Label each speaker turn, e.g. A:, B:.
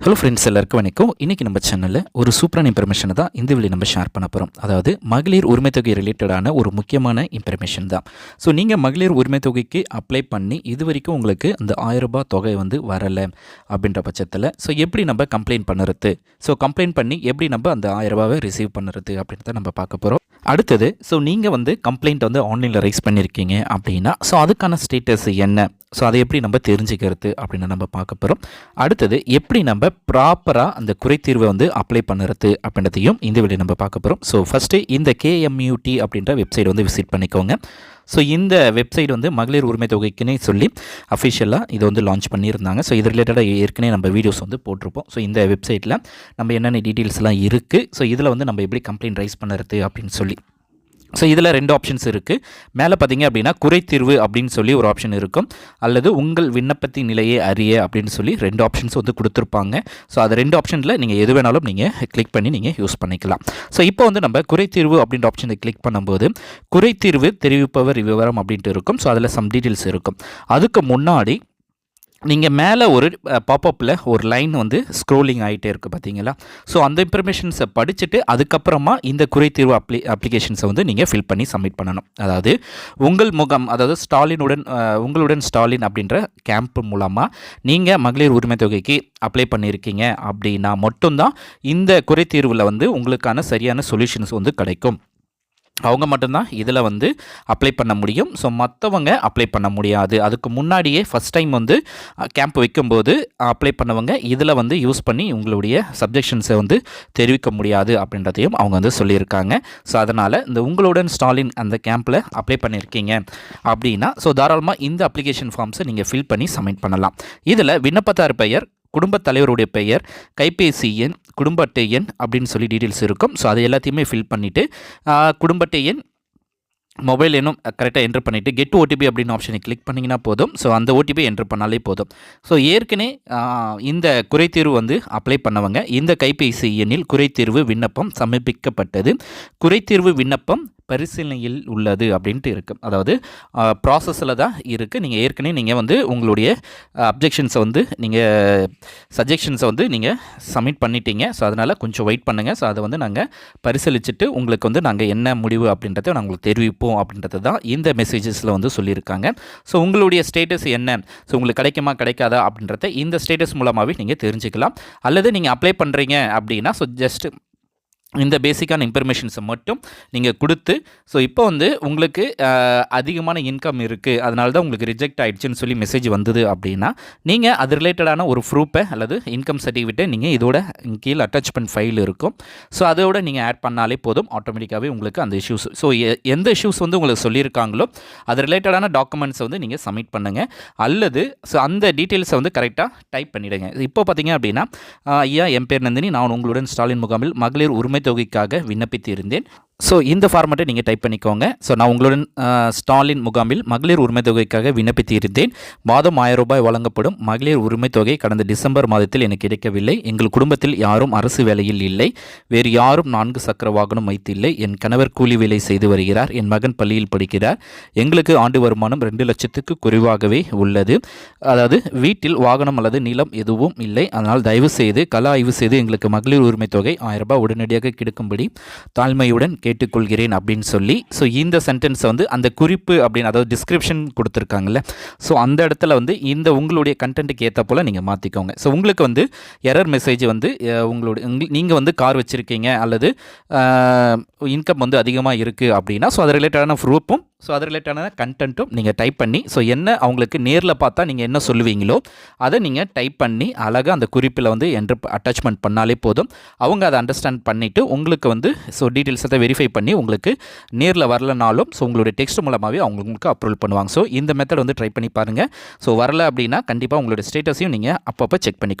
A: Hello friends எல்லாருக்கும் வணக்கம். இன்றைக்கி நம்ம சேனலில் ஒரு சூப்பரான இன்ஃபர்மேஷனை தான் இந்த வழி நம்ம ஷேர் பண்ண போகிறோம் அதாவது மகளிர் உரிமை தொகை ரிலேட்டடான ஒரு முக்கியமான இன்ஃபர்மேஷன் தான். ஸோ நீங்கள் மகளிர் உரிமை தொகைக்கு அப்ளை பண்ணி இது வரைக்கும் உங்களுக்கு அந்த ஆயிரம் ரூபாய் தொகை வந்து வரலை அப்படின்ற பட்சத்தில் ஸோ எப்படி நம்ம கம்ப்ளைண்ட் பண்ணுறது? ஸோ கம்ப்ளைண்ட் பண்ணி எப்படி நம்ம அந்த ஆயிரம் ரூபாவை ரிசீவ் பண்ணுறது அப்படின்றத நம்ம பார்க்க போகிறோம் அடுத்தது ஸோ நீங்கள் வந்து கம்ப்ளைண்ட் வந்து ஆன்லைனில் ரைஸ் பண்ணியிருக்கீங்க அப்படின்னா ஸோ அதுக்கான ஸ்டேட்டஸ் என்ன? ஸோ அதை எப்படி நம்ம தெரிஞ்சுக்கிறது அப்படின்னு நம்ம பார்க்க போகிறோம் அடுத்தது எப்படி நம்ம ப்ராப்பராக அந்த குறைத்தீர்வை வந்து அப்ளை பண்ணுறது அப்படின்றதையும் இந்த வீடியோ நம்ம பார்க்க போகிறோம் ஸோ ஃபஸ்ட்டு இந்த கேஎம்யூடி அப்படின்ற வெப்சைட் வந்து விசிட் பண்ணிக்கோங்க. ஸோ இந்த வெப்சைட் வந்து மகளிர் உரிமை தொகைக்குன்னே சொல்லி அஃபிஷியலாக இதை வந்து லான்ச் பண்ணியிருந்தாங்க. ஸோ இது ரிலேட்டடாக ஏற்கனவே நம்ம வீடியோஸ் வந்து போட்டிருப்போம். ஸோ இந்த வெப்சைட்டில் நம்ம என்னென்ன டீட்டெயில்ஸ்லாம் இருக்குது ஸோ இதில் வந்து நம்ம எப்படி கம்ப்ளைண்ட் ரைஸ் பண்ணுறது அப்படின்னு சொல்லி. ஸோ இதில் ரெண்டு ஆப்ஷன்ஸ் இருக்குது மேலே பார்த்தீங்க அப்படின்னா குறைத்தீர்வு அப்படின்னு சொல்லி ஒரு ஆப்ஷன் இருக்கும். அல்லது உங்கள் விண்ணப்பத்தின் நிலையை அறிய அப்படின்னு சொல்லி ரெண்டு ஆப்ஷன்ஸ் வந்து கொடுத்துருப்பாங்க. ஸோ அது ரெண்டு ஆப்ஷனில் நீங்கள் எது வேணாலும் நீங்கள் கிளிக் பண்ணி நீங்கள் யூஸ் பண்ணிக்கலாம். ஸோ இப்போ வந்து நம்ம குறைத்தீர்வு அப்படின்ற ஆப்ஷனை கிளிக் பண்ணும்போது குறைத்தீர்வு தெரிவிப்பவர் விவரம் அப்படின்ட்டு இருக்கும். ஸோ அதில் சம் டீட்டெயில்ஸ் இருக்கும். அதுக்கு முன்னாடி நீங்கள் மேலே ஒரு பாப்பப்பில் ஒரு லைன் வந்து ஸ்க்ரோலிங் ஆகிட்டே இருக்குது பார்த்தீங்களா ஸோ அந்த இன்ஃபர்மேஷன்ஸை படிச்சுட்டு அதுக்கப்புறமா இந்த குறைத்தீர்வு அப்ளி அப்ளிகேஷன்ஸை வந்து நீங்கள் ஃபில் பண்ணி சப்மிட் பண்ணணும். அதாவது உங்கள் முகம் அதாவது ஸ்டாலினுடன் உங்களுடன் ஸ்டாலின் அப்படின்ற கேம்ப் மூலமாக நீங்கள் மகளிர் உரிமை தொகைக்கு அப்ளை பண்ணியிருக்கீங்க அப்படின்னா மட்டும்தான் இந்த குறைத்தீர்வில் வந்து உங்களுக்கான சரியான சொல்யூஷன்ஸ் வந்து கிடைக்கும். அவங்க மட்டும்தான் இதில் வந்து அப்ளை பண்ண முடியும். ஸோ மற்றவங்க அப்ளை பண்ண முடியாது. அதுக்கு முன்னாடியே ஃபஸ்ட் டைம் வந்து கேம்ப் வைக்கும்போது அப்ளை பண்ணவங்க இதில் வந்து யூஸ் பண்ணி உங்களுடைய சப்ஜெக்ஷன்ஸை வந்து தெரிவிக்க முடியாது அப்படின்றதையும் அவங்க வந்து சொல்லியிருக்காங்க. ஸோ அதனால் இந்த உங்களுடன் ஸ்டாலின் அந்த கேம்பில் அப்ளை பண்ணியிருக்கீங்க அப்படின்னா ஸோ தாராளமாக இந்த அப்ளிகேஷன் ஃபார்ம்ஸை நீங்கள் ஃபில் பண்ணி சப்மிட் பண்ணலாம். இதில் விண்ணப்பத்தார் பெயர் குடும்பத் தலைவருடைய பெயர் கைபேசி எண் குடும்ப அட்டை எண் அப்படின்னு சொல்லி டீட்டெயில்ஸ் இருக்கும். ஸோ அது எல்லாத்தையுமே ஃபில் பண்ணிவிட்டு குடும்ப அட்டை எண் மொபைல் எண்ணும் கரெக்டாக என்ட்ரு பண்ணிவிட்டு கெட் ஓடிபி அப்படின்னு ஆப்ஷனை கிளிக் பண்ணிங்கன்னா போதும். ஸோ அந்த ஓடிபி என்ட்ரு பண்ணாலே போதும். ஸோ ஏற்கனவே இந்த குறைத்தீர்வு வந்து அப்ளை பண்ணவங்க இந்த கைபேசி எண்ணில் குறைத்தீர்வு விண்ணப்பம் சமர்ப்பிக்கப்பட்டது. குறைத்தீர்வு விண்ணப்பம் பரிசீலனையில் உள்ளது அப்படின்ட்டு இருக்குது அதாவது ப்ராசஸில் தான் இருக்குது நீங்கள் ஏற்கனவே நீங்கள் வந்து உங்களுடைய அப்ஜெக்ஷன்ஸை வந்து நீங்கள் சஜெஷன்ஸை வந்து நீங்கள் சப்மிட் பண்ணிட்டீங்க. ஸோ அதனால் கொஞ்சம் வெயிட் பண்ணுங்கள் ஸோ அதை வந்து நாங்கள் பரிசீலிச்சுட்டு உங்களுக்கு வந்து நாங்கள் என்ன முடிவு அப்படின்றத நாங்கள் உங்களுக்கு தெரிவிப்போம் அப்படின்றது தான் இந்த மெசேஜஸில் வந்து சொல்லியிருக்காங்க. ஸோ உங்களுடைய ஸ்டேட்டஸ் என்ன? ஸோ உங்களுக்கு கிடைக்குமா கிடைக்காதா அப்படின்றத இந்த ஸ்டேட்டஸ் மூலமாகவே நீங்கள் தெரிஞ்சுக்கலாம். அல்லது நீங்கள் அப்ளை பண்ணுறீங்க அப்படின்னா ஸோ ஜஸ்ட் இந்த பேசிக்கான இன்ஃபர்மேஷன்ஸை மட்டும் நீங்கள் கொடுத்து ஸோ இப்போ வந்து உங்களுக்கு அதிகமான இன்கம் இருக்குது அதனால தான் உங்களுக்கு ரிஜெக்ட் ஆகிடுச்சின்னு சொல்லி மெசேஜ் வந்தது அப்படின்னா நீங்கள் அது ரிலேட்டடான ஒரு ப்ரூஃபை அல்லது இன்கம் சர்டிஃபிகேட்டை நீங்கள் இதோட கீழே அட்டாச்மெண்ட் ஃபைல் இருக்கும். ஸோ அதோட நீங்கள் ஆட் பண்ணாலே போதும். ஆட்டோமேட்டிக்காகவே உங்களுக்கு அந்த இஷ்யூஸ் ஸோ எந்த இஷ்யூஸ் வந்து உங்களுக்கு சொல்லியிருக்காங்களோ அது ரிலேட்டடான டாக்குமெண்ட்ஸை வந்து நீங்கள் சப்மிட் பண்ணுங்கள் அல்லது ஸோ அந்த டீட்டெயில்ஸை வந்து கரெக்டாக டைப் பண்ணிவிடுங்க இப்போ பார்த்தீங்க அப்படின்னா ஐயா என் பேர் நந்தினி. நான் உங்களுடன் ஸ்டாலின் முகாமில் மகளிர் உரிமை தொகைக்காக விண்ணப்பித்து இருந்தேன் ஸோ இந்த ஃபார்மேட்டை நீங்கள் டைப் பண்ணிக்கோங்க. ஸோ நான் உங்களுடன் ஸ்டாலின் முகாமில் மகளிர் உரிமை தொகைக்காக விண்ணப்பித்திருந்தேன். மாதம் ஆயிரம் ரூபாய் வழங்கப்படும் மகளிர் உரிமை தொகை கடந்த டிசம்பர் மாதத்தில் எனக்கு கிடைக்கவில்லை. எங்கள் குடும்பத்தில் யாரும் அரசு வேலையில் இல்லை. வேறு யாரும் நான்கு சக்கர வாகனம் வைத்தில்லை. என் கணவர் கூலி வேலை செய்து வருகிறார். என் மகன் பள்ளியில் படிக்கிறார். எங்களுக்கு ஆண்டு வருமானம் ரெண்டு லட்சத்துக்கு குறைவாகவே உள்ளது. அதாவது வீட்டில் வாகனம் அல்லது நிலம் எதுவும் இல்லை. அதனால் தயவு செய்து கல ஆய்வு செய்து எங்களுக்கு மகளிர் உரிமை தொகை ஆயிரம் ரூபாய் உடனடியாக கிடைக்கும்படி தாழ்மையுடன் கேட்டுக்கொள்கிறேன் அப்படின்னு சொல்லி ஸோ இந்த சென்டென்ஸை வந்து அந்த குறிப்பு அப்படின்னு அதாவது டிஸ்கிரிப்ஷன் கொடுத்துருக்காங்கல்ல ஸோ அந்த இடத்துல வந்து இந்த உங்களுடைய கண்டென்ட்டுக்கு ஏற்ற போல் நீங்கள் மாற்றிக்கோங்க ஸோ உங்களுக்கு வந்து எரர் மெசேஜ் வந்து உங்களுடைய நீங்கள் வந்து கார் வச்சுருக்கீங்க அல்லது இன்கம் வந்து அதிகமாக இருக்குது அப்படின்னா ஸோ அது ரிலேட்டடான ப்ரூஃப்பும் ஸோ அது ரிலேட்டடான கண்டென்ட்டும் நீங்கள் டைப் பண்ணி ஸோ என்ன அவங்களுக்கு நேரில் பார்த்தா நீங்கள் என்ன சொல்லுவீங்களோ அதை நீங்கள் டைப் பண்ணி அழகாக அந்த குறிப்பில் வந்து என்ட்ரு அட்டாச்மெண்ட் பண்ணாலே போதும். அவங்க அதை அண்டர்ஸ்டாண்ட் பண்ணிவிட்டு உங்களுக்கு வந்து so details the very verify பண்ணி உங்களுக்கு நேரில் வரலனாலும் ஸோ உங்களுடைய டெக்ஸ்ட் மூலமாகவே அவங்க உங்களுக்கு அப்ரூவல் பண்ணுவாங்க. ஸோ இந்த மெத்தட் வந்து ட்ரை பண்ணி பாருங்கள் ஸோ வரல அப்படின்னா கண்டிப்பாக உங்களுடைய ஸ்டேட்டஸையும் நீங்கள் அப்பப்போ செக் பண்ணி